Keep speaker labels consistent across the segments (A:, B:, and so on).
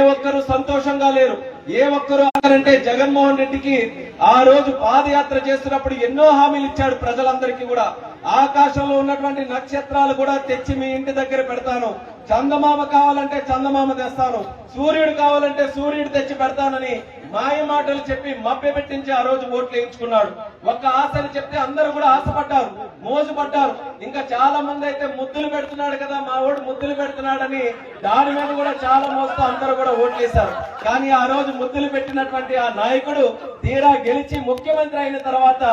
A: ఒక్కరు సంతోషంగా లేరు. ఏ ఒక్కరు అంటే జగన్మోహన్ రెడ్డికి ఆ రోజు పాదయాత్ర చేస్తున్నప్పుడు ఎన్నో హామీలు ఇచ్చాడు ప్రజలందరికీ కూడా. ఆకాశంలో ఉన్నటువంటి నక్షత్రాలు కూడా తెచ్చి మీ ఇంటి దగ్గర పెడతాను. చందమామ కావాలంటే చందమామ తెస్తాను. సూర్యుడు కావాలంటే సూర్యుడు తెచ్చి పెడతానని మాయ మాటలు చెప్పి మభ్య పెట్టించి ఆ రోజు ఓట్లు వేయించుకున్నాడు. ఒక్క ఆశలు చెప్తే అందరూ కూడా ఆశపడ్డారు మోసపడ్డారు ఇంకా చాలా మంది అయితే ముద్దులు పెడుతున్నాడు కదా మా ఓడు ముద్దులు పెడుతున్నాడని దాని మీద కూడా చాలా మోస్తూ అందరూ కూడా ఓట్లేశారు కానీ ఆ రోజు ముద్దులు పెట్టినటువంటి ఆ నాయకుడు తీరా గెలిచి ముఖ్యమంత్రి అయిన తర్వాత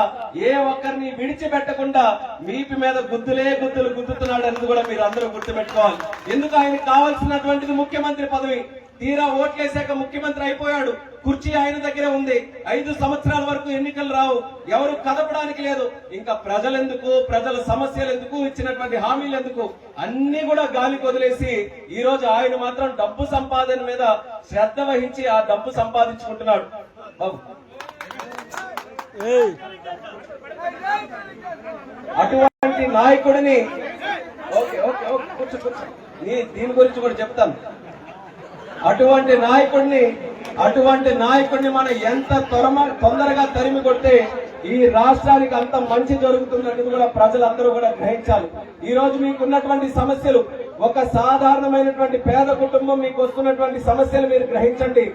A: ఏ ఒక్కరిని విడిచిపెట్టకుండా వీపి మీద గుద్దులే గుద్దులు గుద్దుతున్నాడు అని కూడా మీరు అందరూ గుర్తుపెట్టుకోవాలి. ఎందుకు ఆయనకు కావాల్సినటువంటిది ముఖ్యమంత్రి పదవి? తీరా ఓట్లేసాక ముఖ్యమంత్రి అయిపోయాడు. కుర్చీ ఆయన దగ్గరే ఉంది. ఐదు సంవత్సరాల వరకు ఎన్నికలు రావు. ఎవరు కదపడానికి లేదు. ఇంకా ప్రజలెందుకు? ప్రజల సమస్యలు ఎందుకు ఇచ్చినటువంటి హామీలు ఎందుకు అన్ని కూడా గాలికి వదిలేసి ఈ రోజు ఆయన మాత్రం డబ్బు సంపాదన మీద శ్రద్ధ వహించి ఆ డబ్బు సంపాదించుకుంటున్నాడు. బాబు. అటువంటి నాయకుడిని ఓకే ఓకే ఓకే కూర్చో కూర్చో. దీని గురించి కూడా చెప్తాను. అటువంటి నాయకుడిని అటువంటి నాయకుడిని మనం ఎంత త్వరమ తొందరగా తరిమి కొడితే ఈ రాష్ట్రానికి అంత మంచి జరుగుతున్నట్టు కూడా ప్రజలందరూ కూడా గ్రహించాలి. ఈ రోజు మీకున్నటువంటి సమస్యలు ఒక సాధారణమైనటువంటి పేద కుటుంబం మీకు వస్తున్నటువంటి సమస్యలు మీరు గ్రహించండి.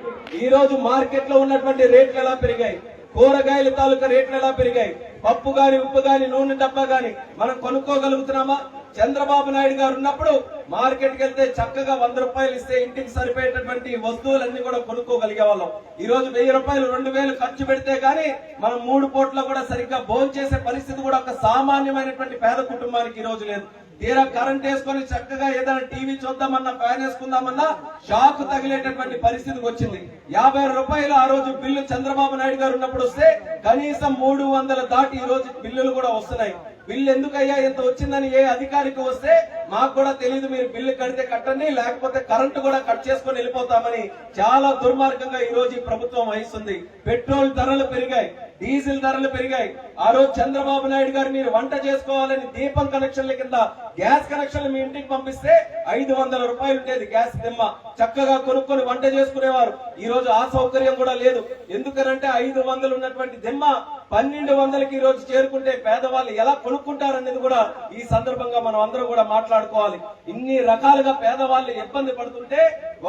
A: ఈ రోజు మార్కెట్లో ఉన్నటువంటి రేట్లు ఎలా పెరిగాయి? కూరగాయల తాలూకా రేట్లు ఎలా పెరిగాయి? పప్పు గాని ఉప్పు గాని నూనె డబ్బా గాని మనం కొనుక్కోగలుగుతున్నామా? చంద్రబాబు నాయుడు గారు ఉన్నప్పుడు మార్కెట్కి వెళ్తే చక్కగా వంద రూపాయలు ఇస్తే ఇంటికి సరిపోయేటటువంటి వస్తువులన్నీ కూడా కొనుక్కోగలిగే వాళ్ళం. ఈ రోజు వెయ్యి రూపాయలు రెండు వేలు ఖర్చు పెడితే గానీ మనం మూడు పూట్ల కూడా సరిగ్గా భోజనం చేసే పరిస్థితి కూడా ఒక సామాన్యమైనటువంటి పేద కుటుంబానికి ఈ రోజు లేదు. తీరా కరెంట్ వేసుకొని చక్కగా ఏదైనా టీవీ చూద్దామన్నా ఫ్యాన్ వేసుకుందామన్నా షాక్ తగిలేటటువంటి పరిస్థితికి వచ్చింది. యాభై రూపాయలు ఆ రోజు బిల్లు చంద్రబాబు నాయుడు గారు ఉన్నప్పుడు వస్తే కనీసం మూడు వందల దాటి ఈ రోజు బిల్లులు కూడా వస్తున్నాయి. బిల్లు ఎందుకయ్యా? ఇంత వచ్చిందని ఏ అధికారికి వస్తే మాకు కూడా తెలియదు మీరు బిల్లు కడితే కట్టండి లేకపోతే కరెంటు కూడా కట్ చేసుకొని వెళ్ళిపోతామని చాలా దుర్మార్గంగా ఈ రోజు ఈ ప్రభుత్వం వహిస్తుంది. పెట్రోల్ ధరలు పెరిగాయి. డీజిల్ ధరలు పెరిగాయి. ఆ రోజు చంద్రబాబు నాయుడు గారు మీరు వంట చేసుకోవాలని దీపం కనెక్షన్ల కింద గ్యాస్ కనెక్షన్లు మీ ఇంటికి పంపిస్తే ఐదు వందల రూపాయలు ఉండేది గ్యాస్ దిమ్మ. చక్కగా కొనుక్కొని వంట చేసుకునేవారు. ఈ రోజు ఆ సౌకర్యం కూడా లేదు. ఎందుకనంటే ఐదు వందలు ఉన్నటువంటి దిమ్మ పన్నెండు వందలకి ఈ రోజు చేరుకుంటే పేదవాళ్ళు ఎలా కొనుక్కుంటారనేది కూడా ఈ సందర్భంగా మనం అందరం కూడా మాట్లాడుకోవాలి. ఇన్ని రకాలుగా పేదవాళ్ళు ఇబ్బంది పడుతుంటే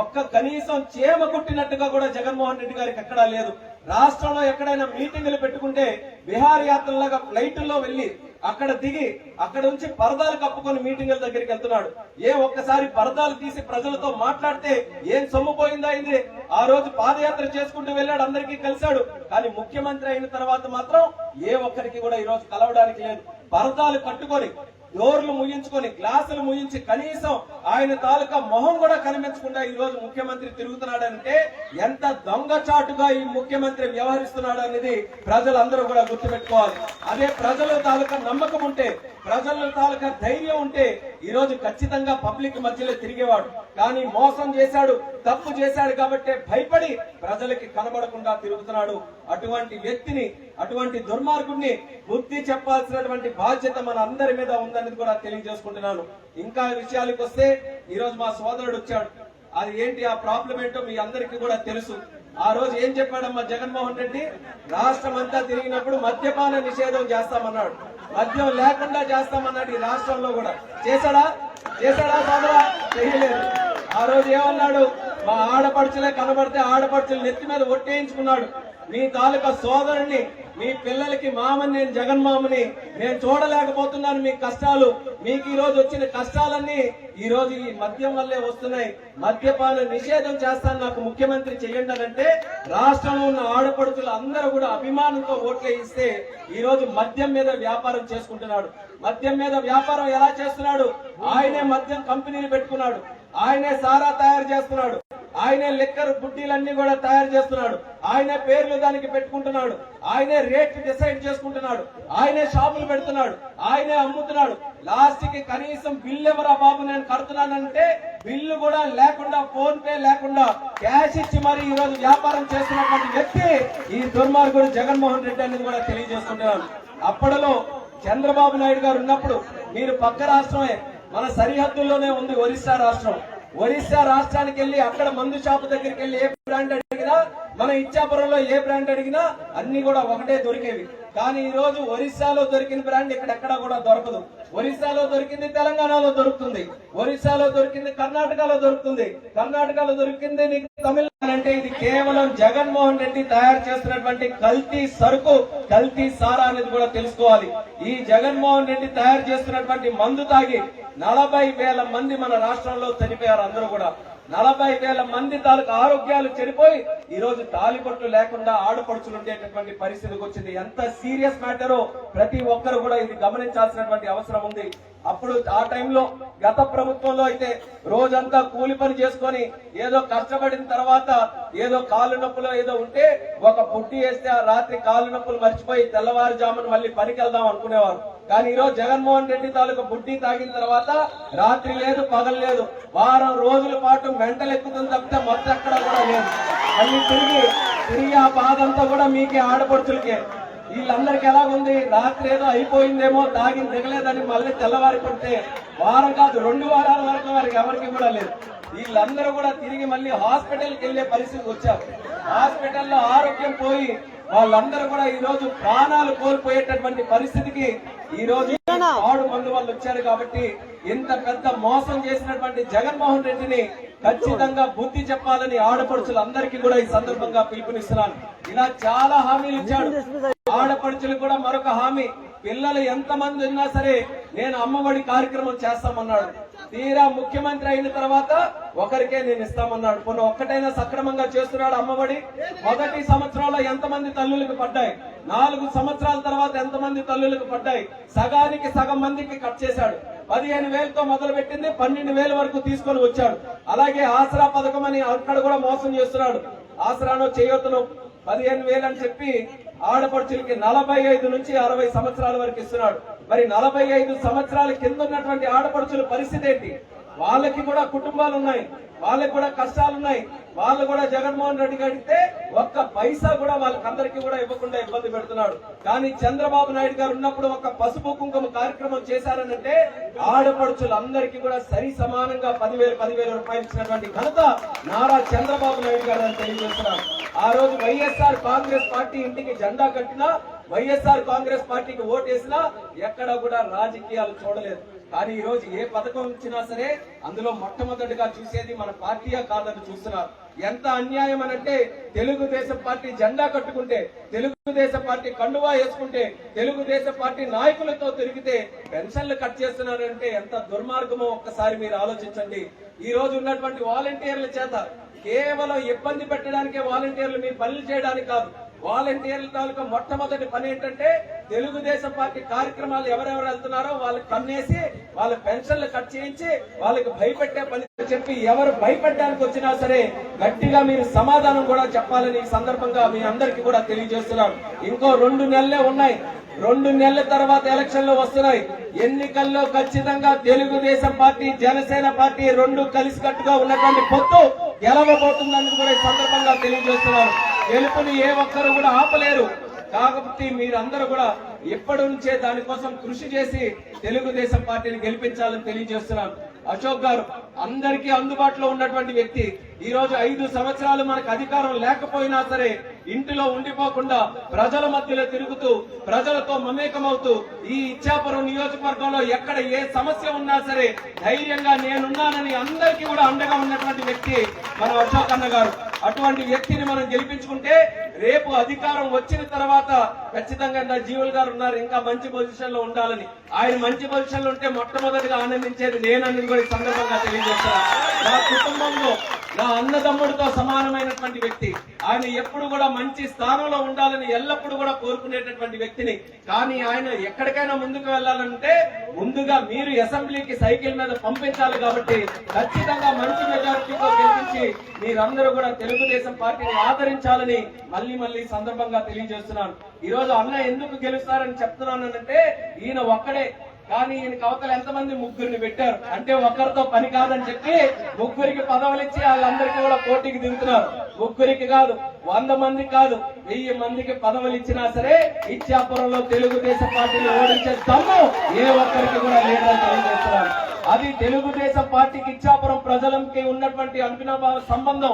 A: ఒక్క కనీసం చేమ కుట్టినట్టుగా కూడా జగన్మోహన్ రెడ్డి గారికి ఎక్కడా లేదు. రాష్ట్రంలో ఎక్కడైనా మీటింగులు పెట్టుకుంటే విహార్ యాత్రలాగా ఫ్లైట్లో వెళ్ళి అక్కడ దిగి అక్కడ నుంచి పరదాలు కప్పుకొని మీటింగుల దగ్గరికి వెళ్తున్నాడు. ఏ ఒక్కసారి పరదాలు తీసి ప్రజలతో మాట్లాడితే ఏం సొమ్ము పోయిందా ఇది ఆ రోజు పాదయాత్ర చేసుకుంటూ వెళ్ళాడు అందరికీ కలిశాడు. కానీ ముఖ్యమంత్రి అయిన తర్వాత మాత్రం ఏ ఒక్కరికి కూడా ఈ రోజు కలవడానికి లేదు. పరదాలు కట్టుకొని డోర్లు ముగించుకొని గ్లాసులు ముగించి కనీసం ఆయన తాలూకా మొహం కూడా కనిపించకుండా ఈ రోజు ముఖ్యమంత్రి తిరుగుతున్నాడంటే ఎంత దొంగచాటుగా ఈ ముఖ్యమంత్రి వ్యవహరిస్తున్నాడు అనేది ప్రజలందరూ కూడా గుర్తుపెట్టుకోవాలి. అదే ప్రజల తాలూకా నమ్మకం ఉంటే ప్రజల తాలూకా ధైర్యం ఉంటే ఈ రోజు ఖచ్చితంగా పబ్లిక్ మధ్యలో తిరిగేవాడు. కానీ మోసం చేశాడు తప్పు చేశాడు కాబట్టి భయపడి ప్రజలకి కనబడకుండా తిరుగుతున్నాడు. అటువంటి వ్యక్తిని అటువంటి దుర్మార్గుడిని బుద్ధి చెప్పాల్సినటువంటి బాధ్యత మన అందరి మీద ఉందనేది కూడా తెలియజేసుకుంటున్నాను. ఇంకా విషయాలకు వస్తే ఈ రోజు మా సోదరుడు వచ్చాడు. అది ఏంటి ఆ ప్రాబ్లం ఏంటో మీ అందరికీ కూడా తెలుసు. ఆ రోజు ఏం చెప్పాడమ్మా జగన్మోహన్ రెడ్డి? రాష్ట్రం అంతా తిరిగినప్పుడు మద్యపాన నిషేధం చేస్తామన్నాడు. మద్యం లేకుండా చేస్తామన్నాడు ఈ రాష్ట్రంలో కూడా. చేశాడా? చేశాడా సోదరా చేయలేదు. ఆ రోజు ఏమన్నాడు? మా ఆడపడుచులే కనబడితే ఆడపడుచులు నెత్తి మీద ఒట్టేయించుకున్నాడు. మీ తాలూకా సోదరుణ్ణి మీ పిల్లలకి మామని నేను జగన్మామని నేను చూడలేకపోతున్నాను మీ కష్టాలు. మీకు ఈ రోజు వచ్చిన కష్టాలన్నీ ఈ రోజు ఈ మద్యం వల్లే వస్తున్నాయి. మద్యపాన నిషేధం చేస్తాను నాకు ముఖ్యమంత్రి చేయండి అంటే రాష్ట్రంలో ఉన్న ఆడపడుచులు అందరూ కూడా అభిమానంతో ఓట్లే ఇస్తే ఈ రోజు మద్యం మీద వ్యాపారం చేసుకుంటున్నాడు. మద్యం మీద వ్యాపారం ఎలా చేస్తున్నాడు? ఆయనే మద్యం కంపెనీలు పెట్టుకున్నాడు. ఆయనే సారా తయారు చేస్తున్నాడు. ఆయనే లిక్కర్ బుడ్డీలన్నీ కూడా తయారు చేస్తున్నాడు. ఆయనే పేర్లు దానికి పెట్టుకుంటున్నాడు. ఆయనే రేట్ డిసైడ్ చేసుకుంటున్నాడు. ఆయనే షాపులు పెడుతున్నాడు. ఆయనే అమ్ముతున్నాడు. లాస్ట్కి కనీసం బిల్లు ఎవరా బాబు నేను కడుతున్నానంటే బిల్లు కూడా లేకుండా ఫోన్ పే లేకుండా క్యాష్ ఇచ్చి మరి ఈ రోజు వ్యాపారం చేస్తున్నటువంటి వ్యక్తి ఈ దుర్మార్గుడు జగన్మోహన్ రెడ్డి అనేది కూడా తెలియజేసుకుంటున్నాను. అప్పటిలో చంద్రబాబు నాయుడు గారు ఉన్నప్పుడు మీరు పక్క రాష్ట్రమే మన సరిహద్దుల్లోనే ఉంది ఒరిస్సా రాష్ట్రం. ఒరిస్సా రాష్ట్రానికి వెళ్ళి అక్కడ మందు షాపు దగ్గరికి వెళ్ళి ఏ బ్రాండ్ అడిగినా మన ఇచ్చాపురంలో ఏ బ్రాండ్ అడిగినా అన్ని కూడా ఒకటే దొరికేవి. కానీ ఈ రోజు ఒరిస్సాలో దొరికిన బ్రాండ్ ఇక్కడెక్కడా కూడా దొరకదు. ఒరిస్సాలో దొరికింది తెలంగాణలో దొరుకుతుంది. ఒరిస్సాలో దొరికింది కర్ణాటకలో దొరుకుతుంది. కర్ణాటకలో దొరికింది నీకు తమిళనాడు అంటే ఇది కేవలం జగన్మోహన్ రెడ్డి తయారు చేస్తున్నటువంటి కల్తీ సరుకు కల్తీ సారా అనేది కూడా తెలుసుకోవాలి. ఈ జగన్మోహన్ రెడ్డి తయారు చేస్తున్నటువంటి మందు తాగి నలభై వేల మంది మన రాష్ట్రంలో చనిపోయారు అందరూ కూడా. నలభై వేల మంది తాలూకు ఆరోగ్యాలు చెడిపోయి ఈ రోజు తాలిబొట్లు లేకుండా ఆడపడుచులు ఉండేటటువంటి పరిస్థితికి వచ్చింది. ఎంత సీరియస్ మ్యాటరో ప్రతి ఒక్కరు కూడా ఇది గమనించాల్సినటువంటి అవసరం ఉంది. అప్పుడు ఆ టైంలో గత ప్రభుత్వంలో అయితే రోజంతా కూలి పని చేసుకొని ఏదో కష్టపడిన తర్వాత ఏదో కాళ్ళు నొప్పులో ఏదో ఉంటే ఒక పుట్టి వేస్తే ఆ రాత్రి కాళ్ళు నొప్పులు మర్చిపోయి తెల్లవారుజామున మళ్ళీ పనికి వెళ్దాం అనుకునేవారు. కానీ ఈ రోజు జగన్మోహన్ రెడ్డి తాలూకు బుడ్డి తాగిన తర్వాత రాత్రి లేదు పగలు లేదు. వారం రోజుల పాటు మెంటలు ఎక్కుతుంది తప్పితే మొత్తం ఎక్కడ కూడా లేదు. మళ్ళీ తిరిగి తిరిగి ఆ బాధంతా కూడా మీకే ఆడపడుచులకే. వీళ్ళందరికి ఎలాగుంది? రాత్రి ఏదో అయిపోయిందేమో తాగిన దిగలేదని మళ్ళీ తెల్లవారి పడితే వారం కాదు రెండు వారాల వరకు వారికి ఎవరికి కూడా లేదు. వీళ్ళందరూ కూడా తిరిగి మళ్ళీ హాస్పిటల్కి వెళ్ళే పరిస్థితి వచ్చారు. హాస్పిటల్లో ఆరోగ్యం పోయి వాళ్ళందరూ కూడా ఈరోజు ప్రాణాలు కోల్పోయేటటువంటి పరిస్థితికి ఈ రోజు ఆడు మందు వాళ్ళు వచ్చారు కాబట్టి ఇంత పెద్ద మోసం చేసినటువంటి జగన్మోహన్ రెడ్డిని ఖచ్చితంగా బుద్ధి చెప్పాలని ఆడపడుచులందరికీ కూడా ఈ సందర్భంగా పిలుపునిస్తున్నాను. ఇలా చాలా హామీలు ఇచ్చాడు. ఆడపడుచులు కూడా మరొక హామీ. పిల్లలు ఎంత మంది ఉన్నా సరే నేను అమ్మఒడి కార్యక్రమం చేస్తామన్నాడు. తీరా ముఖ్యమంత్రి అయిన తర్వాత ఒకరికే నేను ఇస్తామన్నాడు. కొన్ని ఒక్కటైనా సక్రమంగా చేస్తున్నాడు అమ్మఒడి. మొదటి సంవత్సరంలో ఎంతమంది తల్లులకు పడ్డాయి? నాలుగు సంవత్సరాల తర్వాత ఎంతమంది తల్లులకు పడ్డాయి? సగానికి సగం మందికి కట్ చేశాడు. పదిహేను వేలతో మొదలు పెట్టింది పన్నెండు వేల వరకు తీసుకొని వచ్చాడు. అలాగే ఆసరా పథకం అని అక్కడ కూడా మోసం చేస్తున్నాడు. ఆసరానో చేయొత్తును పదిహేను వేలు అని చెప్పి ఆడపడుచులకి నలభై ఐదు నుంచి అరవై సంవత్సరాల వరకు ఇస్తున్నాడు. మరి నలభై ఐదు సంవత్సరాల కింద ఉన్నటువంటి ఆడపడుచుల పరిస్థితి ఏంటి? వాళ్ళకి కూడా కుటుంబాలు ఉన్నాయి వాళ్ళకి కూడా కష్టాలు ఉన్నాయి వాళ్ళు కూడా జగన్మోహన్ రెడ్డి అడిగితే ఒక్క పైసా కూడా వాళ్ళకందరికీ కూడా ఇవ్వకుండా ఇబ్బంది పెడుతున్నాడు. కానీ చంద్రబాబు నాయుడు గారు ఉన్నప్పుడు ఒక పసుపు కుంకుమ కార్యక్రమం చేశారనంటే ఆడపడుచులందరికీ కూడా సరి సమానంగా పదివేలు పదివేల రూపాయలు ఇచ్చినటువంటి ఘనత నారా చంద్రబాబు నాయుడు గారు అని తెలియజేస్తున్నారు. ఆ రోజు వైఎస్ఆర్ కాంగ్రెస్ పార్టీ ఇంటికి జెండా కట్టినా వైఎస్ఆర్ కాంగ్రెస్ పార్టీకి ఓటేసినా ఎక్కడ కూడా రాజకీయాలు చూడలేదు. కానీ ఈ రోజు ఏ పథకం ఇచ్చినా సరే అందులో మొట్టమొదటిగా చూసేది మన పార్టీయా కాదని చూస్తున్నారు. ఎంత అన్యాయం అనంటే తెలుగుదేశం పార్టీ జెండా కట్టుకుంటే తెలుగుదేశం పార్టీ కండువా వేసుకుంటే తెలుగుదేశం పార్టీ నాయకులతో తిరిగితే పెన్షన్లు కట్ చేస్తున్నారంటే ఎంత దుర్మార్గమో ఒక్కసారి మీరు ఆలోచించండి. ఈ రోజు ఉన్నటువంటి వాలంటీర్ల చేత కేవలం ఇబ్బంది పెట్టడానికే వాలంటీర్లు మీ పనులు చేయడానికి కాదు వాలంటీర్ల తాలూకా మొట్టమొదటి పని ఏంటంటే తెలుగుదేశం పార్టీ కార్యక్రమాలు ఎవరెవరు వెళ్తున్నారో వాళ్ళకి కన్నేసి వాళ్ళ పెన్షన్లు కట్ చేయించి వాళ్ళకి భయపెట్టే పని చెప్పి ఎవరు భయపెట్టడానికి వచ్చినా సరే గట్టిగా మీరు సమాధానం కూడా చెప్పాలని ఈ సందర్భంగా మీ అందరికీ కూడా తెలియజేస్తున్నాం ఇంకో రెండు నెలలే ఉన్నాయి. రెండు నెలల తర్వాత ఎలక్షన్లు వస్తున్నాయి. ఎన్నికల్లో ఖచ్చితంగా తెలుగుదేశం పార్టీ జనసేన పార్టీ రెండు కలిసికట్టుగా ఉన్నటువంటి పొత్తు గెలవబోతుందని కూడా ఈ సందర్భంగా తెలియజేస్తున్నారు గెలుపుని ఏ ఒక్కరు కూడా ఆపలేరు. కాబట్టి మీరందరూ కూడా ఎప్పటి నుంచే దానికోసం కృషి చేసి తెలుగుదేశం పార్టీని గెలిపించాలని తెలియజేస్తున్నాను. అశోక్ గారు అందరికీ అందుబాటులో ఉన్నటువంటి వ్యక్తి. ఈ రోజు ఐదు సంవత్సరాలు మనకు అధికారం లేకపోయినా సరే ఇంటిలో ఉండిపోకుండా ప్రజల మధ్యలో తిరుగుతూ ప్రజలతో మమేకమవుతూ ఈ ఇచ్చాపురం నియోజకవర్గంలో ఎక్కడ ఏ సమస్య ఉన్నా సరే ధైర్యంగా నేనున్నానని అందరికీ కూడా అండగా ఉన్నటువంటి వ్యక్తి మన అశోక్ అన్న గారు. అటువంటి వ్యక్తిని మనం గెలిపించుకుంటే రేపు అధికారం వచ్చిన తర్వాత ఖచ్చితంగా నా జీవుల్ గారు ఉన్నారు ఇంకా మంచి పొజిషన్లో ఉండాలని. ఆయన మంచి పొజిషన్లో ఉంటే మొట్టమొదటిగా ఆనందించేది నేనని కూడా ఈ సందర్భంగా తెలియజేస్తాను నా కుటుంబంలో నా అన్నదమ్ముడితో సమానమైనటువంటి వ్యక్తి. ఆయన ఎప్పుడు కూడా మంచి స్థానంలో ఉండాలని ఎల్లప్పుడూ కూడా కోరుకునేటటువంటి వ్యక్తిని. కానీ ఆయన ఎక్కడికైనా ముందుకు వెళ్ళాలంటే ముందుగా మీరు అసెంబ్లీకి సైకిల్ మీద పంపించాలి కాబట్టి ఖచ్చితంగా మంచి మెజారిటీతో గెలిపించి మీరందరూ కూడా తెలుగుదేశం పార్టీని ఆదరించాలని మళ్ళీ మళ్ళీ సందర్భంగా తెలియజేస్తున్నాను. ఈ రోజు అన్న ఎందుకు గెలుస్తారని చెప్తున్నానంటే ఈయన ఒక్కడే. కానీ ఈయన కవతలు ఎంతమంది ముగ్గురిని పెట్టారు? అంటే ఒకరితో పని కాదని చెప్పి ముగ్గురికి పదవులు ఇచ్చి వాళ్ళందరికీ కూడా పోటీకి దిగుతున్నారు. ముగ్గురికి కాదు వంద మంది కాదు వెయ్యి మందికి పదవులు ఇచ్చినా సరే ఇచ్చాపురంలో తెలుగుదేశం పార్టీని ఓడించే దమ్ము ఏ ఒక్కరికి కూడా లేదని తెలియజేస్తున్నారు అది తెలుగుదేశం పార్టీకి ఇచ్చాపురం ప్రజలకి ఉన్నటువంటి అభినవ సంబంధం.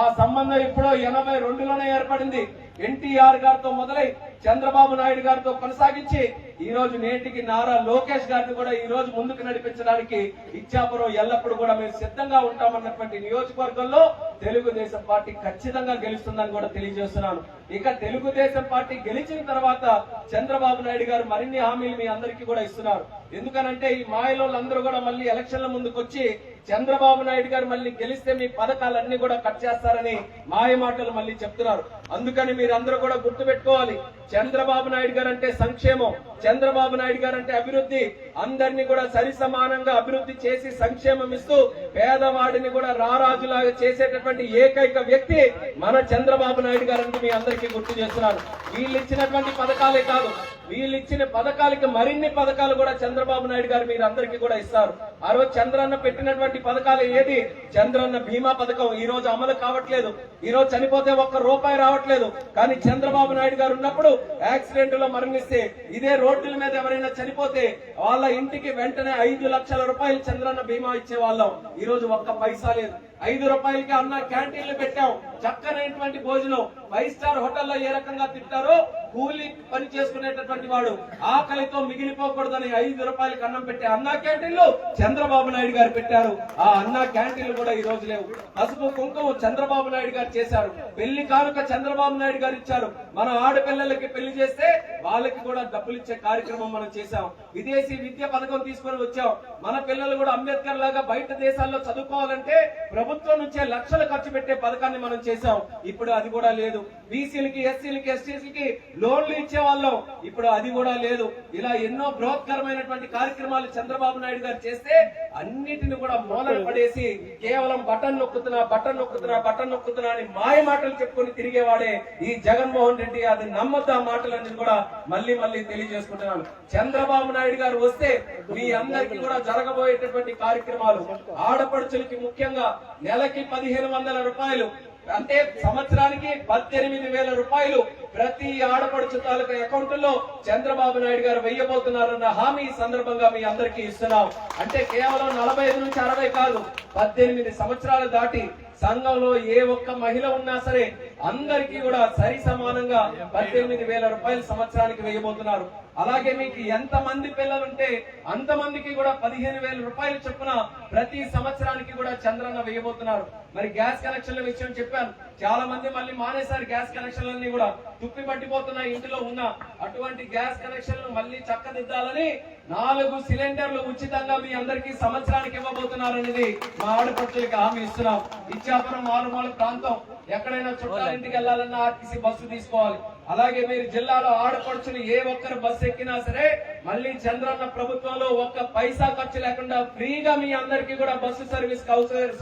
A: ఆ సంబంధం ఎప్పుడో ఎనభై రెండులోనే ఏర్పడింది. ఎన్టీఆర్ గారితో మొదలై చంద్రబాబు నాయుడు గారితో కొనసాగించి ఈ రోజు నేటికి నారా లోకేష్ గారిని కూడా ఈ రోజు ముందుకు నడిపించడానికి ఇచ్చాపురం ఎల్లప్పుడు కూడా మేము సిద్ధంగా ఉంటామన్నటువంటి నియోజకవర్గంలో తెలుగుదేశం పార్టీ ఖచ్చితంగా గెలుస్తుందని కూడా తెలియజేస్తున్నాను. ఇక తెలుగుదేశం పార్టీ గెలిచిన తర్వాత చంద్రబాబు నాయుడు గారు మరిన్ని హామీలు మీ అందరికీ కూడా ఇస్తున్నారు. ఎందుకనంటే ఈ మాయలో కూడా మళ్ళీ ఎలక్షన్ల ముందుకు వచ్చి చంద్రబాబు నాయుడు గారు మళ్ళీ గెలిస్తే మీ పథకాలన్నీ కూడా కట్ చేస్తారని మాయ మాటలు మళ్ళీ చెప్తున్నారు. అందుకని మీరందరూ కూడా గుర్తు పెట్టుకోవాలి చంద్రబాబు నాయుడు గారు అంటే సంక్షేమం. చంద్రబాబు నాయుడు గారు అంటే అభివృద్ధి. అందరినీ కూడా సరి సమానంగా అభివృద్ధి చేసి సంక్షేమం ఇస్తూ పేదవాడిని కూడా రారాజులాగా చేసేటటువంటి ఏకైక వ్యక్తి మన చంద్రబాబు నాయుడు గారు మీ అందరికీ గుర్తు చేస్తున్నాను. వీళ్ళు ఇచ్చినటువంటి పథకాలే కాదు. వీళ్ళు ఇచ్చిన పథకాలకి మరిన్ని పథకాలు కూడా చంద్రబాబు నాయుడు గారు మీరు అందరికీ కూడా ఇస్తారు. ఆ రోజు చంద్రన్న పెట్టినటువంటి పథకాలు ఏది? చంద్రన్న బీమా పథకం ఈ రోజు అమలు కావట్లేదు. ఈ రోజు చనిపోతే ఒక్క రూపాయి రావట్లేదు. కానీ చంద్రబాబు నాయుడు గారు ఉన్నప్పుడు యాక్సిడెంట్లో మరణిస్తే ఇదే రోడ్ల మీద ఎవరైనా చనిపోతే వాళ్ళ ఇంటికి వెంటనే ఐదు లక్షల రూపాయలు చంద్రన్న బీమా ఇచ్చే వాళ్ళం ఈ రోజు ఒక్క పైసా లేదు. ఐదు రూపాయలకి అన్న క్యాంటీన్లు పెట్టాం. చక్కనైనటువంటి భోజనం. ఫైవ్ స్టార్ హోటల్లో ఏ రకంగా తింటారో? కూలి పని చేసుకునేటటువంటి వాడు ఆకలితో మిగిలిపోకూడదని ఐదు రూపాయలకి అన్నం పెట్టే అన్నా క్యాంటీన్లు చంద్రబాబు నాయుడు గారు పెట్టారు. ఆ అన్నా క్యాంటీన్లు కూడా ఈ రోజు లేవు. పసుపు కుంకుమ చంద్రబాబు నాయుడు గారు చేశారు. పెళ్ళి కానుక చంద్రబాబు నాయుడు గారు ఇచ్చారు. మన ఆడపిల్లలకి పెళ్ళి చేస్తే వాళ్ళకి కూడా డబ్బులు ఇచ్చే కార్యక్రమం మనం చేశాం. విదేశీ విద్య పథకం తీసుకొని వచ్చాం. మన పిల్లలు కూడా అంబేద్కర్ లాగా బయట దేశాల్లో చదువుకోవాలంటే ప్రభుత్వం నుంచే లక్షలు ఖర్చు పెట్టే పథకాన్ని మనం చేసాం ఇప్పుడు అది కూడా లేదు. బీసీలకి ఎస్సీలకి ఎస్టీసీలకి లోన్లు ఇచ్చే వాళ్ళం ఇప్పుడు అది కూడా లేదు. ఇలా ఎన్నో బృహత్కరమైనటువంటి కార్యక్రమాలు చంద్రబాబు నాయుడు గారు చేస్తే అన్నిటిని కూడా మూలన పడేసి కేవలం బటన్ నొక్కుతున్నా బటన్ నొక్కుతున్నా బటన్ నొక్కుతున్నా అని మాయ మాటలు చెప్పుకొని తిరిగేవాడే ఈ జగన్మోహన్ రెడ్డి. అది నమ్మద్దు ఆ మాటలన్నీ కూడా మళ్ళీ మళ్ళీ తెలియజేసుకుంటున్నాను. చంద్రబాబు నాయుడు గారు వస్తే మీ అందరికీ కూడా జరగబోయేటటువంటి కార్యక్రమాలు ఆడపడుచులకి ముఖ్యంగా నెలకి పదిహేను వందల రూపాయలు అంటే సంవత్సరానికి పద్దెనిమిది వేల రూపాయలు ప్రతి ఆడపడుచు తాలూకా అకౌంట్లో చంద్రబాబు నాయుడు గారు వెయ్యబోతున్నారన్న హామీ సందర్భంగా మీ అందరికీ ఇస్తున్నాం. అంటే కేవలం నలభై ఐదు నుంచి అరవై కాదు పద్దెనిమిది సంవత్సరాలు దాటి సంఘంలో ఏ ఒక్క మహిళ ఉన్నా సరే అందరికీ కూడా సరి సమానంగా పద్దెనిమిది వేల రూపాయలు సంవత్సరానికి వేయబోతున్నారు. అలాగే మీకు ఎంత మంది పిల్లలుంటే అంతమందికి కూడా పదిహేను వేల రూపాయలు చొప్పున ప్రతి సంవత్సరానికి కూడా చంద్రన్న వేయబోతున్నారు. మరి గ్యాస్ కనెక్షన్ల విషయం చెప్పాను. చాలా మంది మళ్ళీ మానేశారు గ్యాస్ కనెక్షన్లన్నీ కూడా. తుప్పి పట్టిపోతున్న ఇంటిలో ఉన్న అటువంటి గ్యాస్ కనెక్షన్లు మళ్ళీ చక్కదిద్దాలని నాలుగు సిలిండర్లు ఉచితంగా మీ అందరికీ సంవత్సరానికి ఇవ్వబోతున్నారనేది మా ఆడపడుచులకి హామీ ఇస్తున్నాం. ఇచ్చాపురం మారుమూల ప్రాంతం ఎక్కడైనా చుట్టాల ఇంటికి వెళ్ళాలన్నా ఆర్టీసీ బస్సు తీసుకోవాలి. అలాగే మీరు జిల్లాలో ఆడపడుచుని ఏ ఒక్కరు బస్సు ఎక్కినా సరే మళ్ళీ చంద్రన్న ప్రభుత్వంలో ఒక్క పైసా ఖర్చు లేకుండా ఫ్రీగా మీ అందరికీ కూడా బస్సు సర్వీస్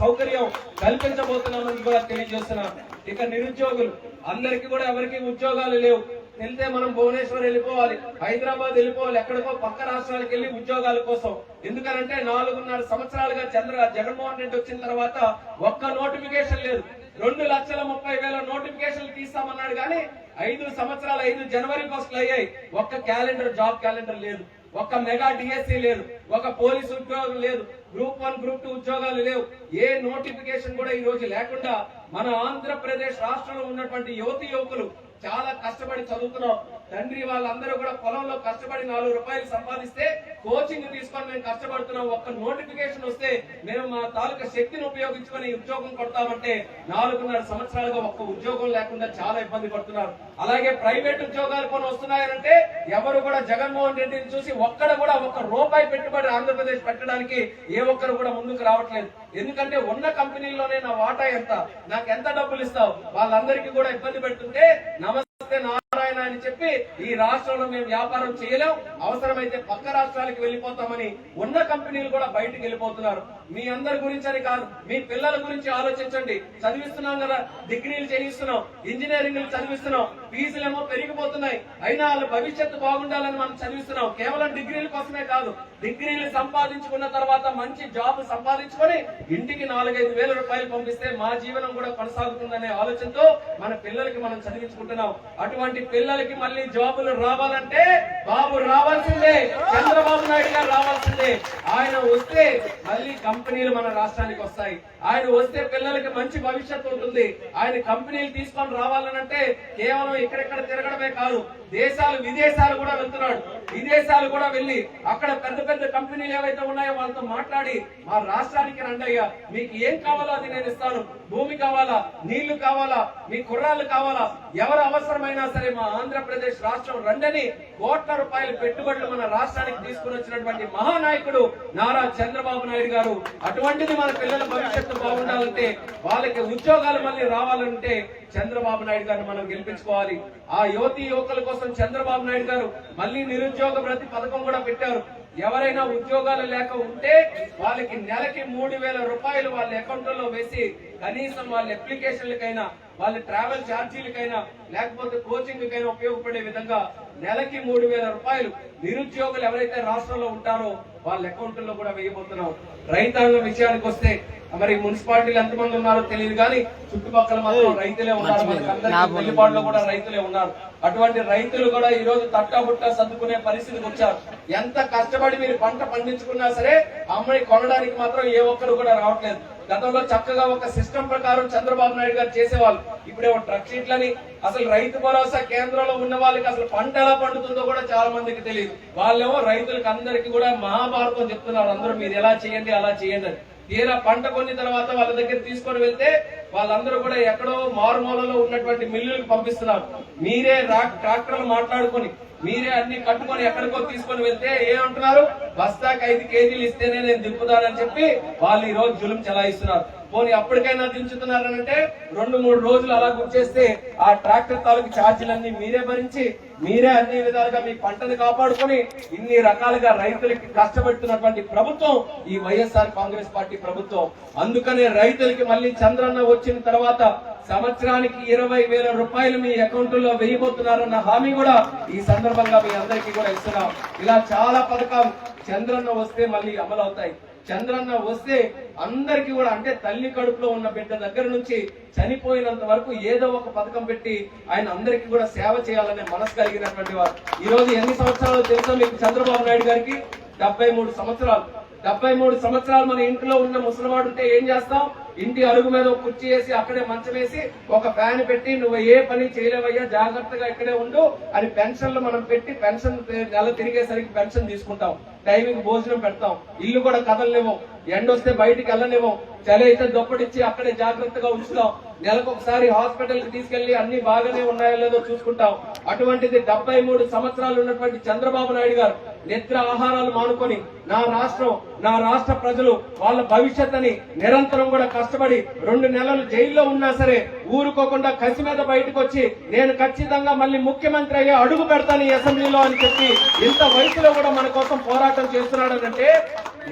A: సౌకర్యం కల్పించబోతున్నామని కూడా తెలియజేస్తున్నాం ఇక నిరుద్యోగులు అందరికీ కూడా ఎవరికి ఉద్యోగాలు లేవు. వెళ్తే మనం భువనేశ్వర్ వెళ్ళిపోవాలి హైదరాబాద్ వెళ్ళిపోవాలి ఎక్కడికో పక్క రాష్ట్రాలకు వెళ్ళి ఉద్యోగాల కోసం. ఎందుకనంటే నాలుగున్నర సంవత్సరాలుగా చంద్ర జగన్మోహన్ రెడ్డి వచ్చిన తర్వాత ఒక్క నోటిఫికేషన్ లేదు. రెండు లక్షల ముప్పై వేల నోటిఫికేషన్లు తీస్తామన్నాడు కానీ ఐదు సంవత్సరాలు ఐదు జనవరి ఫస్ట్లు అయ్యాయి. ఒక్క క్యాలెండర్ జాబ్ క్యాలెండర్ లేదు. ఒక్క మెగా డిఎస్సి లేదు. ఒక పోలీసు ఉద్యోగం లేదు. గ్రూప్ వన్ గ్రూప్ టూ ఉద్యోగాలు లేవు. ఏ నోటిఫికేషన్ కూడా ఈ రోజు లేకుండా మన ఆంధ్రప్రదేశ్ రాష్ట్రంలో ఉన్నటువంటి యువతి యువకులు చాలా కష్టపడి చదువుతున్నాం. తండ్రి వాళ్ళందరూ కూడా పొలంలో కష్టపడి నాలుగు రూపాయలు సంపాదిస్తే కోచింగ్ తీసుకొని మేము కష్టపడుతున్నాం. ఒక్క నోటిఫికేషన్ వస్తే మేము మా తాలూకా శక్తిని ఉపయోగించుకొని ఉద్యోగం కొడతామంటే నాలుగున్నర సంవత్సరాలుగా ఒక్క ఉద్యోగం లేకుండా చాలా ఇబ్బంది పడుతున్నారు. అలాగే ప్రైవేట్ ఉద్యోగాలు కొన్ని వస్తున్నాయంటే ఎవరు కూడా జగన్మోహన్ రెడ్డిని చూసి ఒక్కడ కూడా ఒక్క రూపాయి పెట్టుబడి ఆంధ్రప్రదేశ్ పెట్టడానికి ఏ ఒక్కరు కూడా ముందుకు రావట్లేదు. ఎందుకంటే ఉన్న కంపెనీలోనే నా వాటా ఎంత? నాకు ఎంత డబ్బులు ఇస్తావు? వాళ్ళందరికీ కూడా ఇబ్బంది పెడుతుంటే నమస్తే నారాయణ అని చెప్పి ఈ రాష్ట్రంలో మేము వ్యాపారం చేయలేం. అవసరమైతే పక్క రాష్ట్రాలకు వెళ్ళిపోతామని ఉన్న కంపెనీలు కూడా బయటకు వెళ్ళిపోతున్నారు. మీ అందరి గురించి అని కాదు మీ పిల్లల గురించి ఆలోచించండి. చదివిస్తున్నాం కదా డిగ్రీలు చేయిస్తున్నాం ఇంజనీరింగ్ చదివిస్తున్నాం ఫీజులేమో పెరిగిపోతున్నాయి. అయినా వాళ్ళ భవిష్యత్తు బాగుండాలని మనం చదివిస్తున్నాం. కేవలం డిగ్రీల కోసమే కాదు డిగ్రీలు సంపాదించుకున్న తర్వాత మంచి జాబ్ సంపాదించుకొని ఇంటికి నాలుగైదు వేల రూపాయలు పంపిస్తే మా జీవనం కూడా కొనసాగుతుందనే ఆలోచనతో మన పిల్లలకి మనం చదివించుకుంటున్నాం. అటువంటి పిల్లలకి మళ్ళీ జాబులు రావాలంటే బాబు రావాల్సిందే. చంద్రబాబు నాయుడు గారు రావాల్సిందే. ఆయన వస్తే మళ్ళీ కంపెనీలు మన రాష్ట్రానికి వస్తాయి. ఆయన వస్తే పిల్లలకి మంచి భవిష్యత్తు ఉంటుంది. ఆయన కంపెనీలు తీసుకొని రావాలనంటే కేవలం ఇక్కడెక్కడ తిరగడమే కాదు దేశాలు విదేశాలు కూడా వెళ్తున్నాడు. విదేశాలు కూడా వెళ్ళి అక్కడ పెద్ద పెద్ద కంపెనీలు ఏవైతే ఉన్నాయో వాళ్ళతో మాట్లాడి మా రాష్ట్రానికి రండయ్యా మీకు ఏం కావాలో అది నేను ఇస్తాను. భూమి కావాలా? నీళ్ళు కావాలా? మీ కుర్రాళ్ళు కావాలా? ఎవరు అవసరమైనా సరే మా ఆంధ్రప్రదేశ్ రాష్ట్రం రండని కోట్ల రూపాయల పెట్టుబడులు మన రాష్ట్రానికి తీసుకుని వచ్చినటువంటి మహానాయకుడు నారా చంద్రబాబు నాయుడు గారు. అటువంటిది మన పిల్లల భవిష్యత్తు బాగుండాలంటే వాళ్ళకి ఉద్యోగాలు మళ్ళీ రావాలంటే చంద్రబాబు నాయుడు గారిని మనం గెలిపించుకోవాలి. ఆ యువతి యువకుల కోసం చంద్రబాబు నాయుడు గారు మళ్ళీ నిరుద్యోగ ప్రతి పథకం కూడా పెట్టారు. ఎవరైనా ఉద్యోగాలు లేక ఉంటే వాళ్ళకి నెలకి మూడు వేల రూపాయలు వాళ్ళ అకౌంట్లలో వేసి కనీసం వాళ్ళ అప్లికేషన్లకైనా వాళ్ళ ట్రావెల్ ఛార్జీలకైనా లేకపోతే కోచింగ్ కైనా ఉపయోగపడే విధంగా నెలకి మూడు వేల రూపాయలు నిరుద్యోగులు ఎవరైతే రాష్ట్రంలో ఉంటారో వాళ్ళ అకౌంట్లో కూడా వేయబోతున్నాం. రైతాంగం విషయానికి వస్తే మరి మున్సిపాలిటీలు ఎంతమంది ఉన్నారో తెలియదు కానీ చుట్టుపక్కల మాత్రం రైతులే ఉన్నారు. కూడా రైతులే ఉన్నారు. అటువంటి రైతులు కూడా ఈ రోజు తట్టాబుట్టా సర్దుకునే పరిస్థితికి వచ్చారు. ఎంత కష్టపడి మీరు పంట పండించుకున్నా సరే అమ్మని కొనడానికి మాత్రం ఏ ఒక్కరు కూడా రావట్లేదు. గతంలో చక్కగా ఒక సిస్టమ్ ప్రకారం చంద్రబాబు నాయుడు గారు చేసేవాళ్ళు. ఇప్పుడే ట్రక్ షీట్లని అసలు రైతు భరోసా కేంద్రంలో ఉన్న వాళ్ళకి అసలు పంట ఎలా పండుతుందో కూడా చాలా మందికి తెలియదు. వాళ్ళేమో రైతులకు అందరికీ కూడా మహాభారతం చెప్తున్నారు. అందరూ మీరు ఎలా చేయండి అలా చేయండి అని. తీరా పంట కొన్ని తర్వాత వాళ్ళ దగ్గర తీసుకొని వెళ్తే వాళ్ళందరూ కూడా ఎక్కడో మారుమూలలో ఉన్నటువంటి మిల్లులకు పంపిస్తున్నారు. మీరే ట్రాక్టర్లు మాట్లాడుకొని మీరే అన్ని కట్టుకొని ఎక్కడికో తీసుకొని వెళ్తే ఏమంటున్నారు? బస్తాకి ఐదు కేజీలు ఇస్తేనే నేను దింపుతానని చెప్పి వాళ్ళు ఈ రోజు జులుం చలాయిస్తున్నారు. పోనీ అప్పటికైనా దించుతున్నారనంటే రెండు మూడు రోజులు అలా గుర్చేస్తే ఆ ట్రాక్టర్ తాలూకు ఛార్జీలన్నీ మీరే భరించి మీరే అన్ని విధాలుగా మీ పంటను కాపాడుకొని ఇన్ని రకాలుగా రైతులకి కష్టపెడుతున్నటువంటి ప్రభుత్వం ఈ వైఎస్ఆర్ కాంగ్రెస్ పార్టీ ప్రభుత్వం. అందుకనే రైతులకి మళ్ళీ చంద్రన్న వచ్చిన తర్వాత సంవత్సరానికి ఇరవై వేల రూపాయలు మీ అకౌంట్లో వేయబోతున్నారన్న హామీ కూడా ఈ సందర్భంగా మీ అందరికీ కూడా ఇస్తున్నాం. ఇలా చాలా పథకాలు చంద్రన్న వస్తే మళ్ళీ అమలవుతాయి. చంద్రన్న వస్తే అందరికీ కూడా అంటే తల్లి కడుపులో ఉన్న బిడ్డ దగ్గర నుంచి చనిపోయినంత వరకు ఏదో ఒక పథకం పెట్టి ఆయన అందరికీ కూడా సేవ చేయాలనే మనసు కలిగినటువంటి వారు. ఈ రోజు ఎన్ని సంవత్సరాలు తెలుసా మీకు చంద్రబాబు నాయుడు గారికి? డెబ్బై మూడు సంవత్సరాలు. డెబ్బై మూడు సంవత్సరాలు మన ఇంట్లో ఉన్న ముసలివాడు ఉంటే ఏం చేస్తాం? ఇంటి అరుగు మీద ఒక కుర్చీ వేసి అక్కడే మంచం వేసి ఒక ఫ్యాన్ పెట్టి నువ్వు ఏ పని చేయలేవయ్యా జాగ్రత్తగా ఇక్కడే ఉండు అని పెన్షన్లు మనం పెట్టి పెన్షన్ నెల తిరిగేసరికి పెన్షన్ తీసుకుంటాం. టైమింగ్ భోజనం పెడతాం. ఇల్లు కూడా కదలనివ్వం. ఎండ వస్తే బయటికి వెళ్ళనివ్వం. చలి అయితే దొప్పటిచ్చి అక్కడే జాగ్రత్తగా ఉంచుతాం. నెలకు ఒకసారి హాస్పిటల్కి తీసుకెళ్ళి అన్ని బాగానే ఉన్నాయో లేదో చూసుకుంటాం. అటువంటిది డెబ్బై మూడు సంవత్సరాలు ఉన్నటువంటి చంద్రబాబు నాయుడు గారు నిద్ర ఆహారాలు మానుకొని నా రాష్ట్రం నా రాష్ట్ర ప్రజలు వాళ్ళ భవిష్యత్తుని నిరంతరం కూడా కష్టపడి రెండు నెలలు జైల్లో ఉన్నా సరే ఊరుకోకుండా కసి మీద బయటకు వచ్చి నేను ఖచ్చితంగా మళ్ళీ ముఖ్యమంత్రి అయ్యే అడుగు పెడతాను ఈ అసెంబ్లీలో అని చెప్పి ఇంత వయసులో కూడా మన కోసం పోరాటం చేస్తున్నాడనంటే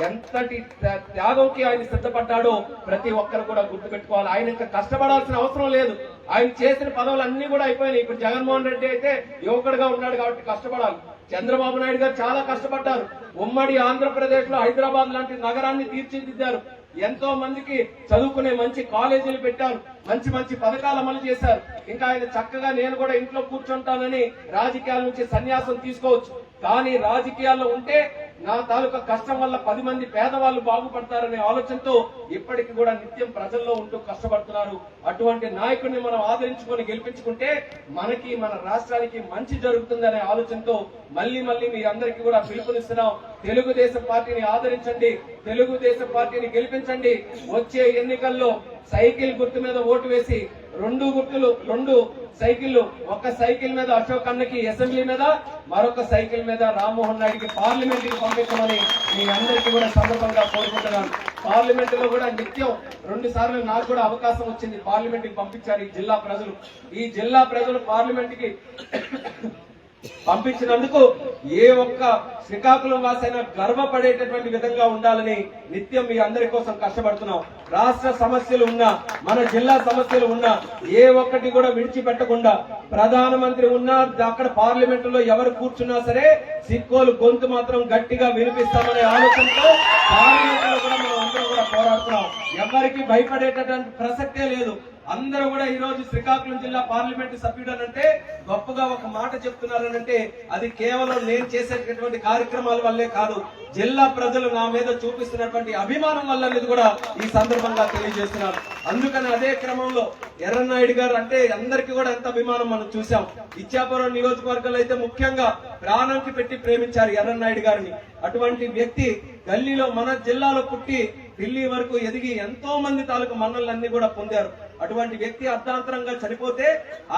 A: ఎంతటి త్యా- త్యాగంకి ఆయన సిద్ధపడ్డాడో ప్రతి ఒక్కరు కూడా గుర్తుపెట్టుకోవాలి. ఆయన ఇంకా కష్టపడాల్సిన అవసరం లేదు. ఆయన చేసిన పదవులు అన్ని కూడా అయిపోయినాయి. ఇప్పుడు జగన్మోహన్ రెడ్డి అయితే యువకుడుగా ఉన్నాడు కాబట్టి కష్టపడాలి. చంద్రబాబు నాయుడు గారు చాలా కష్టపడ్డారు. ఉమ్మడి ఆంధ్రప్రదేశ్లో హైదరాబాద్ లాంటి నగరాన్ని తీర్చిదిద్దారు. ఎంతో మందికి చదువుకునే మంచి కాలేజీలు పెట్టారు. మంచి మంచి పథకాలు అమలు చేశారు. ఇంకా ఆయన చక్కగా నేను కూడా ఇంట్లో కూర్చుంటానని రాజకీయాల నుంచి సన్యాసం తీసుకోవచ్చు. కానీ రాజకీయాల్లో ఉంటే నా తాలూకా కష్టం వల్ల పది మంది పేదవాళ్ళు బాగుపడతారనే ఆలోచనతో ఇప్పటికి కూడా నిత్యం ప్రజల్లో ఉంటూ కష్టపడుతున్నారు. అటువంటి నాయకుడిని మనం ఆదరించుకొని గెలిపించుకుంటే మనకి మన రాష్ట్రానికి మంచి జరుగుతుందనే ఆలోచనతో మళ్ళీ మళ్ళీ మీ అందరికీ కూడా పిలుపునిస్తున్నాం. తెలుగుదేశం పార్టీని ఆదరించండి తెలుగుదేశం పార్టీని గెలిపించండి. వచ్చే ఎన్నికల్లో సైకిల్ గుర్తు మీద ఓటు వేసి రెండు గుర్తులు రెండు సైకిళ్ళు ఒక సైకిల్ మీద అశోక్ అన్నకి అసెంబ్లీ మీద మరొక సైకిల్ మీద రామ్మోహన్ నాయుడికి పార్లమెంట్కి పంపించమని మీ అందరికీ కూడా సందర్భంగా కోరుకుంటున్నాను. పార్లమెంట్లో కూడా నిత్యం రెండు సార్లు నాకు కూడా అవకాశం వచ్చింది పార్లమెంట్కి పంపించారు ఈ జిల్లా ప్రజలు. ఈ జిల్లా ప్రజలు పార్లమెంట్కి పంపించినందుకు ఏ ఒక్క శ్రీకాకుళం వాసైనా గర్వపడేటటువంటి విధంగా ఉండాలని నిత్యం మీ అందరి కోసం కష్టపడుతున్నాం. రాష్ట్ర సమస్యలు ఉన్నా మన జిల్లా సమస్యలు ఉన్నా ఏ ఒక్కటి కూడా విడిచిపెట్టకుండా ప్రధానమంత్రి ఉన్నా అక్కడ పార్లమెంట్లో ఎవరు కూర్చున్నా సరే సిక్కోలు గొంతు మాత్రం గట్టిగా వినిపిస్తామనే ఆలోచనతో పార్లమెంట్లో కూడా మనం అందరం కూడా పోరాడుతున్నాం. ఎవరికి భయపడేటటువంటి ప్రసక్తే లేదు. అందరూ కూడా ఈ రోజు శ్రీకాకుళం జిల్లా పార్లమెంట్ సభ్యుడు అంటే గొప్పగా ఒక మాట చెప్తున్నారనంటే అది కేవలం నేను చేసేటటువంటి కార్యక్రమాల వల్లే కాదు జిల్లా ప్రజలు నా మీద చూపిస్తున్నటువంటి అభిమానం వల్ల అనేది కూడా ఈ సందర్భంగా తెలియజేస్తున్నారు అందుకని అదే క్రమంలో ఎర్రనాయుడు గారు అంటే అందరికీ కూడా ఎంత అభిమానం మనం చూసాం ఇచ్చాపురం నియోజకవర్గంలో అయితే ముఖ్యంగా ప్రాణంకి పెట్టి ప్రేమించారు ఎర్రనాయుడు గారిని. అటువంటి వ్యక్తి గల్లీలో మన జిల్లాలో పుట్టి ఢిల్లీ వరకు ఎదిగి ఎంతో మంది తాలూకు మన్నలన్నీ కూడా పొందారు. అటువంటి వ్యక్తి అర్ధాంతరంగా చనిపోతే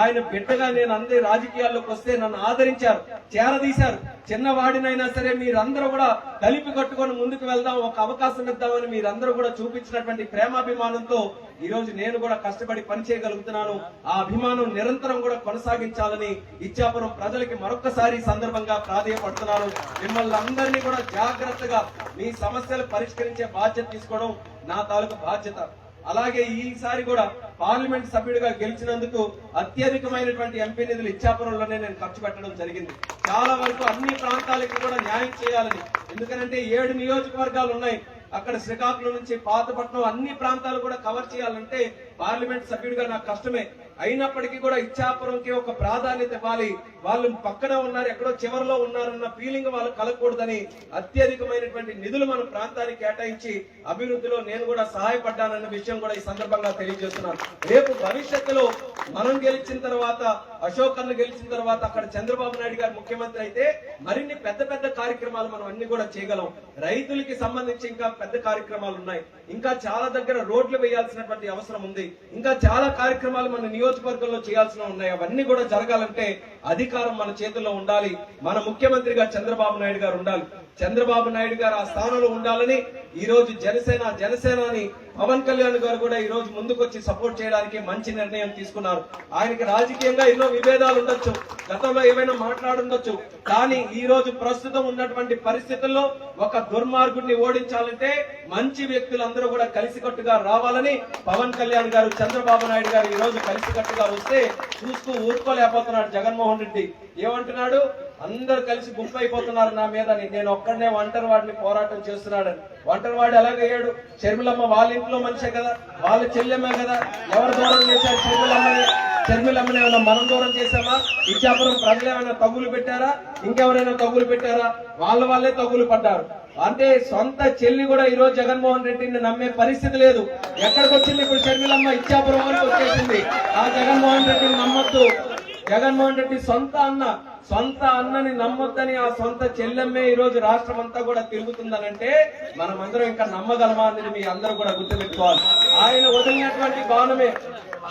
A: ఆయన బిడ్డగా నేను అందరి రాజకీయాల్లోకి వస్తే నన్ను ఆదరించారు చేరదీశారు. చిన్నవాడినైనా సరే మీరందరూ కూడా కలిపి కట్టుకొని ముందుకు వెళ్దాం ఒక అవకాశం ఇద్దామని మీరందరూ కూడా చూపించినటువంటి ప్రేమాభిమానంతో ఈ రోజు నేను కూడా కష్టపడి పని చేయగలుగుతున్నాను. ఆ అభిమానం నిరంతరం కూడా కొనసాగించాలని ఇచ్చాపురం ప్రజలకి మరొకసారి సందర్భంగా ప్రాధేయపడుతున్నాను. మిమ్మల్ని అందరినీ కూడా జాగ్రత్తగా మీ సమస్యలు పరిష్కరించే బాధ్యత తీసుకోవడం నా తాలూకు బాధ్యత. అలాగే ఈసారి కూడా పార్లమెంట్ సభ్యుడిగా గెలిచినందుకు అత్యధికమైనటువంటి ఎంపీ నిధులు ఇచ్చాపురంలోనే నేను ఖర్చు పెట్టడం జరిగింది. చాలా వరకు అన్ని ప్రాంతాలకు కూడా న్యాయం చేయాలని. ఎందుకంటే ఏడు నియోజకవర్గాలు ఉన్నాయి. అక్కడ శ్రీకాకుళం నుంచి పాతపట్నం అన్ని ప్రాంతాలు కూడా కవర్ చేయాలంటే పార్లమెంట్ సభ్యుడిగా నాకు కష్టమే. అయినప్పటికీ కూడా ఇచ్చాపురంకి ఒక ప్రాధాన్యత ఇవ్వాలి. వాళ్ళు పక్కన ఉన్నారు ఎక్కడో చివరిలో ఉన్నారన్న ఫీలింగ్ వాళ్ళు కలగకూడదని అత్యధికమైనటువంటి నిధులు మన ప్రాంతానికి కేటాయించి అభివృద్ధిలో నేను కూడా సహాయపడ్డానన్న విషయం కూడా ఈ సందర్భంగా తెలియజేస్తున్నాను. రేపు భవిష్యత్తులో మనం గెలిచిన తర్వాత అశోక్ గెలిచిన తర్వాత అక్కడ చంద్రబాబు నాయుడు గారు ముఖ్యమంత్రి అయితే మరిన్ని పెద్ద పెద్ద కార్యక్రమాలు మనం అన్ని కూడా చేయగలం. రైతులకి సంబంధించి ఇంకా పెద్ద కార్యక్రమాలు ఉన్నాయి. ఇంకా చాలా దగ్గర రోడ్లు వేయాల్సినటువంటి అవసరం ఉంది. ఇంకా చాలా కార్యక్రమాలు మన నియోజకవర్గంలో చేయాల్సిన ఉన్నాయి. అవన్నీ కూడా జరగాలంటే అధికారం మన చేతుల్లో ఉండాలి. మన ముఖ్యమంత్రిగా చంద్రబాబు నాయుడు గారు ఉండాలి. చంద్రబాబు నాయుడు గారు ఆ స్థానంలో ఉండాలని ఈ రోజు జనసేన జనసేనని పవన్ కళ్యాణ్ గారు కూడా ఈ రోజు ముందుకొచ్చి సపోర్ట్ చేయడానికి మంచి నిర్ణయం తీసుకున్నారు. ఆయనకి రాజకీయంగా ఎన్నో విభేదాలు ఉండొచ్చు గతంలో ఏమైనా మాట్లాడుండొచ్చు. కానీ ఈ రోజు ప్రస్తుతం ఉన్నటువంటి పరిస్థితుల్లో ఒక దుర్మార్గుడిని ఓడించాలంటే మంచి వ్యక్తులందరూ కూడా కలిసికట్టుగా రావాలని పవన్ కళ్యాణ్ గారు చంద్రబాబు నాయుడు గారు ఈ రోజు కలిసికట్టుగా వస్తే చూస్తూ ఊరుకోలేకపోతున్నాడు జగన్మోహన్ రెడ్డి. ఏమంటున్నాడు? అందరు కలిసి గుంపు అయిపోతున్నారు నా మీద. నేను ఒక్కడనే ఒంటరి వాడిని పోరాటం చేస్తున్నాడని ఒంటరి వాడు ఎలాగయ్యాడు షర్మిలమ్మ వాళ్ళ ఇంట్లో మనిషే కదా. వాళ్ళ చెల్లెమ్మే కదా. ఎవరు దూరం చేశారు షర్మిలమ్మని? షర్మిలమ్మని ఏమైనా మనం దూరం చేశామా? ఇచ్చాపురం ప్రజలు ఏమైనా తగులు పెట్టారా? ఇంకెవరైనా తగులు పెట్టారా? వాళ్ళ వాళ్ళే తగులు పడ్డారు. అంటే సొంత చెల్లి కూడా ఈ రోజు జగన్మోహన్ రెడ్డిని నమ్మే పరిస్థితి లేదు. ఎక్కడికి వచ్చింది ఇప్పుడు షర్మిలమ్మ? ఇచ్చాపురం వరకు వచ్చేసింది. ఆ జగన్మోహన్ రెడ్డిని నమ్మొద్దు. జగన్మోహన్ రెడ్డి సొంత అన్న. సొంత అన్నని నమ్మొద్దని ఆ సొంత చెల్లెమ్మే ఈ రోజు రాష్ట్రం అంతా కూడా తిరుగుతుందనంటే మనమందరం ఇంకా నమ్మగలమా అనేది మీ అందరూ కూడా గుర్తుపెట్టుకోవాలి. ఆయన వదిలినటువంటి బాణమే.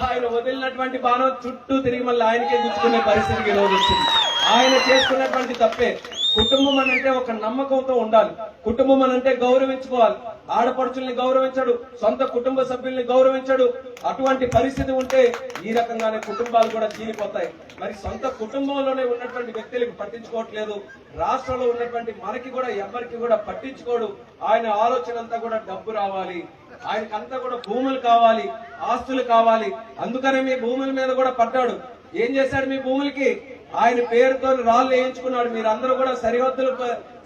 A: ఆయన వదిలినటువంటి బాణం చుట్టూ తిరిగి మళ్ళీ ఆయనకే గుచ్చుకునే పరిస్థితికి ఈ రోజు వచ్చింది. ఆయన చేసుకున్నటువంటి తప్పే. కుటుంబం అనంటే ఒక నమ్మకంతో ఉండాలి. కుటుంబం అనంటే గౌరవించుకోవాలి. ఆడపడుచుల్ని గౌరవించడు సొంత కుటుంబ సభ్యుల్ని గౌరవించడు. అటువంటి పరిస్థితి ఉంటే ఈ రకంగానే కుటుంబాలు కూడా చీలిపోతాయి. మరి సొంత కుటుంబంలోనే ఉన్నటువంటి వ్యక్తులకు పట్టించుకోవట్లేదు. రాష్ట్రంలో ఉన్నటువంటి మనకి కూడా ఎవరికి కూడా పట్టించుకోడు. ఆయన ఆలోచన అంతా కూడా డబ్బు రావాలి. ఆయనకంతా కూడా భూములు కావాలి ఆస్తులు కావాలి. అందుకనే మీ భూముల మీద కూడా పడ్డాడు. ఏం చేశాడు మీ భూములకి? ఆయన పేరుతో రాళ్ళు వేయించుకున్నాడు. మీరు అందరూ కూడా సరిహద్దులు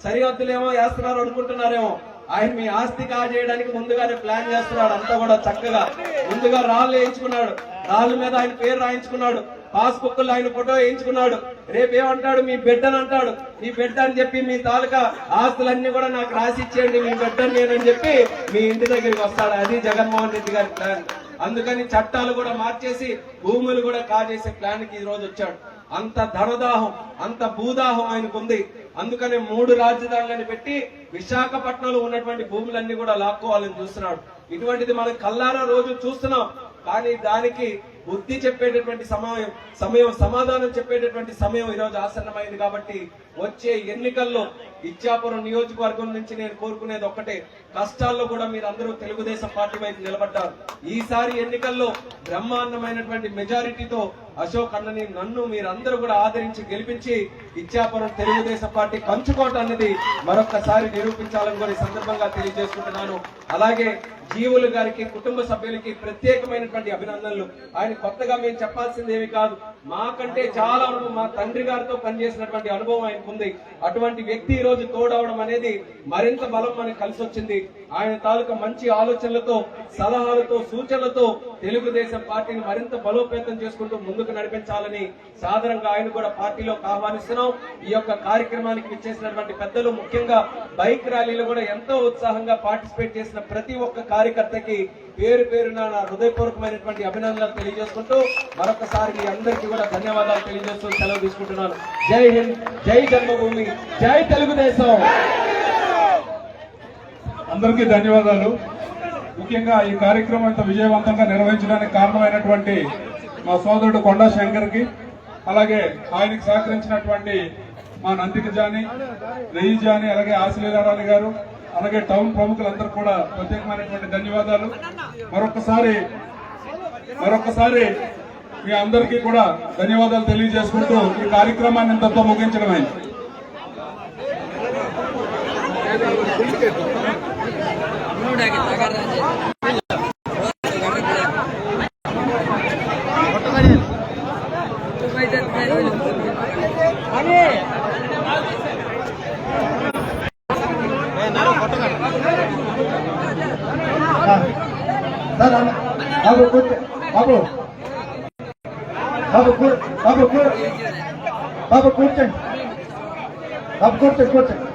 A: సరిహద్దులేమో వేస్తున్నారు అనుకుంటున్నారేమో. ఆయన మీ ఆస్తి కాజేయడానికి ముందుగానే ప్లాన్ చేస్తున్నాడు. అంతా కూడా చక్కగా ముందుగా రాళ్ళు వేయించుకున్నాడు. రాళ్ళ మీద ఆయన పేరు రాయించుకున్నాడు. పాస్బుక్లో ఆయన ఫోటో వేయించుకున్నాడు. రేపు ఏమంటాడు? మీ బిడ్డని అంటాడు. మీ బిడ్డ అని చెప్పి మీ తాలూకా ఆస్తులన్నీ కూడా నాకు రాసి ఇచ్చేయండి మీ బిడ్డని నేనని చెప్పి మీ ఇంటి దగ్గరికి వస్తాడు. అది జగన్మోహన్ రెడ్డి గారి ప్లాన్. అందుకని చట్టాలు కూడా మార్చేసి భూములు కూడా కాజేసే ప్లాన్కి ఈ రోజు వచ్చాడు. అంత ధనదాహం అంత భూదాహం ఆయనకు ఉంది అందుకనే మూడు రాజధానులను పెట్టి విశాఖపట్నంలో ఉన్నటువంటి భూములన్నీ కూడా లాక్కోవాలని చూస్తున్నాడు. ఇటువంటిది మనం కల్లారా రోజు చూస్తున్నాం. కానీ దానికి బుద్ధి చెప్పేటటువంటి సమయం సమయం సమాధానం చెప్పేటటువంటి సమయం ఈరోజు ఆసన్నమైంది కాబట్టి వచ్చే ఎన్నికల్లో ఇచ్చాపురం నియోజకవర్గం నుంచి నేను కోరుకునేది ఒక్కటే. కష్టాల్లో కూడా మీరు అందరూ తెలుగుదేశం పార్టీ వైపు నిలబడ్డారు. ఈసారి ఎన్నికల్లో బ్రహ్మాండమైనటువంటి మెజారిటీతో అశోక్ అన్నని నన్ను మీరందరూ కూడా ఆదరించి గెలిపించి ఇచ్చాపురం తెలుగుదేశం పార్టీ పంచుకోవటం అనేది మరొకసారి నిరూపించాలని కూడా ఈ సందర్భంగా తెలియజేసుకుంటున్నాను. అలాగే జీవులు గారికి కుటుంబ సభ్యులకి ప్రత్యేకమైనటువంటి అభినందనలు. ఆయన కొత్తగా మేము చెప్పాల్సింది ఏమి కాదు. మాకంటే చాలా అనుభవం మా తండ్రి గారితో పనిచేసినటువంటి అనుభవం ఆయనకు ఉంది. అటువంటి వ్యక్తి ఈ రోజు తోడవడం అనేది మరింత బలం మనకు కలిసి వచ్చింది ఆయన తాలూకా మంచి ఆలోచనలతో సలహాలతో సూచనలతో తెలుగుదేశం పార్టీని మరింత బలోపేతం చేసుకుంటూ ముందుకు నడిపించాలని సాధారణంగా ఆయన కూడా పార్టీలోకి ఆహ్వానిస్తున్నాం. ఈ యొక్క కార్యక్రమానికి విచ్చేసినటువంటి పెద్దలు ముఖ్యంగా బైక్ ర్యాలీలో కూడా ఎంతో ఉత్సాహంగా పార్టిసిపేట్ చేసిన ప్రతి ఒక్క కార్యకర్తకి పేరు పేరున నా హృదయపూర్వకమైనటువంటి అభినందనలు తెలియజేసుకుంటూ మరొకసారి మీ అందరికీ కూడా ధన్యవాదాలు తెలియజేస్తూ సెలవు తీసుకుంటున్నాను. జై హింద్ జై జన్మభూమి జై తెలుగుదేశం.
B: అందరికీ ధన్యవాదాలు. ముఖ్యంగా ఈ కార్యక్రమం ఇంత విజయవంతంగా నిర్వహించడానికి కారణమైనటువంటి మా సోదరుడు కొండా శంకర్కి అలాగే ఆయనకి సహకరించినటువంటి మా నందిక జాని రెయ్యి జాని అలాగే ఆశలీలారాణి గారు అలాగే టౌన్ ప్రముఖులందరూ కూడా ప్రత్యేకమైనటువంటి ధన్యవాదాలు. మరొకసారి మరొకసారి మీ అందరికీ కూడా ధన్యవాదాలు తెలియజేసుకుంటూ ఈ కార్యక్రమాన్ని ఇంతతో ముగించడమైంది
C: సార్ అన్న బాబు కూర్చో బాబు బాబు కూ బాబు కూ బాబు కూర్చోండి బాబు కూర్చోండి